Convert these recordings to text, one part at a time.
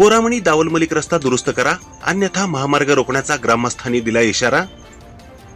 बोरामणी दावलमलिक रस्ता दुरुस्त करा अन्यथा महामार्ग रोखण्याचा ग्रामस्थांनी दिला इशारा.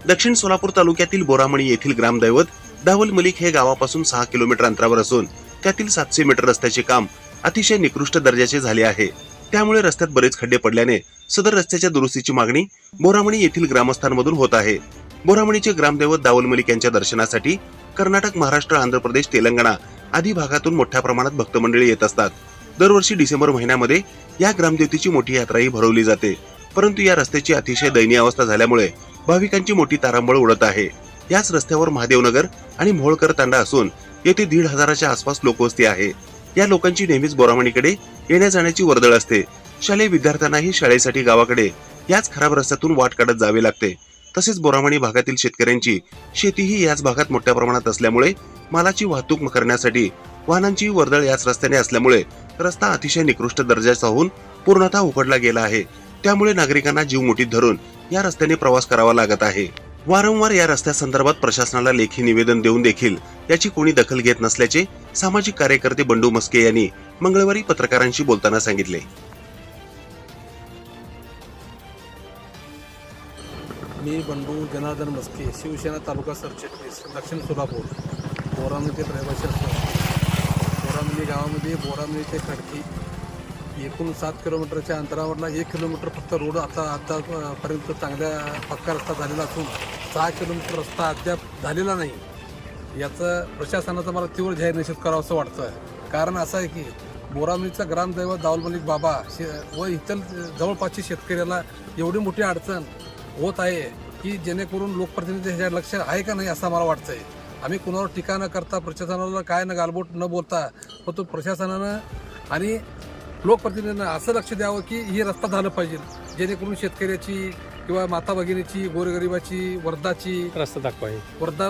दक्षिण सोलापूर तालुक्यातील बोरामणी येथील ग्रामदैवत दावल मलिक हे गावापासून सहा किलोमीटर अंतरावर असून त्यातील सातशे मीटर रस्त्याचे काम अतिशय निकृष्ट दर्जाचे झाले आहे. त्यामुळे रस्त्यात बरेच खड्डे पडल्याने सदर रस्त्याच्या दुरुस्तीची मागणी बोरामणी येथील ग्रामस्थांमधून होत आहे. बोरामणीचे ग्रामदैवत दावल मलिक यांच्या दर्शनासाठी कर्नाटक महाराष्ट्र आंध्र प्रदेश तेलंगणा आदी भागातून मोठ्या प्रमाणात भक्तमंडळी येत असतात. दरवर्षी डिसेंबर महिन्यामध्ये या ग्रामदेवतेची मोठी यात्राही भरवली जाते. परंतु या रस्त्याची अतिशय दयनीय अवस्था झाल्यामुळे भाविकांची मोठी तारांबळ उडत आहे. याच रस्त्यावर महादेवनगर आणि मोहोळकर तांडा असून येथे दीड हजाराच्या आसपास लोकवस्ती आहे. या लोकांची नेहमीच बोरामणीकडे येण्या जाण्याची वर्दळ असते. शालेय विद्यार्थ्यांनाही शाळेसाठी गावाकडे याच खराब रस्त्यातून वाट काढत जावे लागते. तसेच बोरामणी भागातील शेतकऱ्यांची शेतीही याच भागात मोठ्या प्रमाणात असल्यामुळे मालाची वाहतूक करण्यासाठी वाहनांची वर्दळ याच रस्त्याने असल्यामुळे रस्ता अतिशय निकृष्ट दर्जाचा होऊन पूर्णतः उघडला गेला आहे. त्यामुळे नागरिकांना जीव मुठीत धरून या रस्त्याने प्रवास करावा लागत आहे. वारंवार या रस्त्यासंदर्भात प्रशासनाला लेखी निवेदन देऊन देखील याची कोणी दखल घेत नसल्याचे सामाजिक कार्यकर्ते बंडू मस्के यांनी मंगळवारी पत्रकारांशी बोलताना सांगितले. मी बंडू जनार्दन मस्के शिवसेना तालुका सरचिटणीस दक्षिण सोलापूर बोरामणी ते बोरामली गावामध्ये बोरामली ते खडकी. एकूण सात किलोमीटरच्या अंतरावरला एक किलोमीटर फक्त रोड आता आतापर्यंत चांगल्या पक्का रस्ता झालेला असून सहा किलोमीटर रस्ता अद्याप झालेला नाही. याचं प्रशासनाचा मला तीव्र जाहीर निषेध करावा असं वाटतं कारण असं आहे की बोरामलीचा ग्रामदैवत दाऊल मलिक बाबा शे व इतर जवळपासची शेतकऱ्याला एवढी मोठी अडचण होत आहे की जेणेकरून लोकप्रतिनिधी ह्याच्यावर लक्ष आहे का नाही असं मला वाटतं आहे आम्ही कुणावर टीका न करता प्रशासनाला काय न गालबोट न बोलता पण तो प्रशासनानं आणि लोकप्रतिनिधींना असं लक्ष द्यावं की हे रस्ता झालं पाहिजे. जेणेकरून शेतकऱ्याची किंवा माता भगिनीची गोरगरिबाची वर्धाची रस्ता दाखवाय वर्धा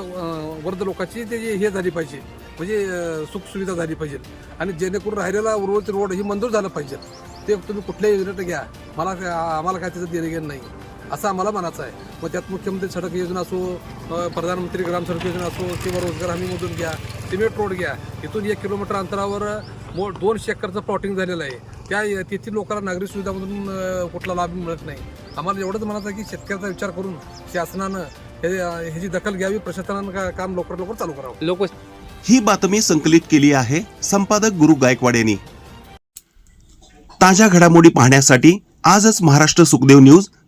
वर्ध लोकांची ते हे झाली पाहिजे. म्हणजे सुखसुविधा झाली पाहिजे. आणि जेणेकरून राहिलेला उर्वरित रोड ही मंजूर झालं पाहिजे. ते तुम्ही कुठल्याही योजनेत घ्या. मला आम्हाला काय त्याचं देणं घेणं नाही. असं आम्हाला म्हणायचं आहे. मग त्यात मुख्यमंत्री सडक योजना असो प्रधानमंत्री ग्राम सडक योजना असो किंवा रोजगार हमीमधून घ्या सिमेंट रोड घ्या इथून एक किलोमीटर अंतरावर मो दोनशे एकरचं प्लॉटिंग झालेलं आहे. त्या तेथील लोकांना नागरी सुविधामधून कुठला लाभ मिळत नाही. आम्हाला एवढंच म्हणायचं आहे की शेतकऱ्याचा विचार करून शासनानं हे ह्याची दखल घ्यावी प्रशासनानं का- काम लवकर लवकर चालू करावं. लोक ही बातमी संकलित केली आहे संपादक गुरु गायकवाड यांनी. ताज्या घडामोडी पाहण्यासाठी आजच महाराष्ट्र सुखदेव न्यूज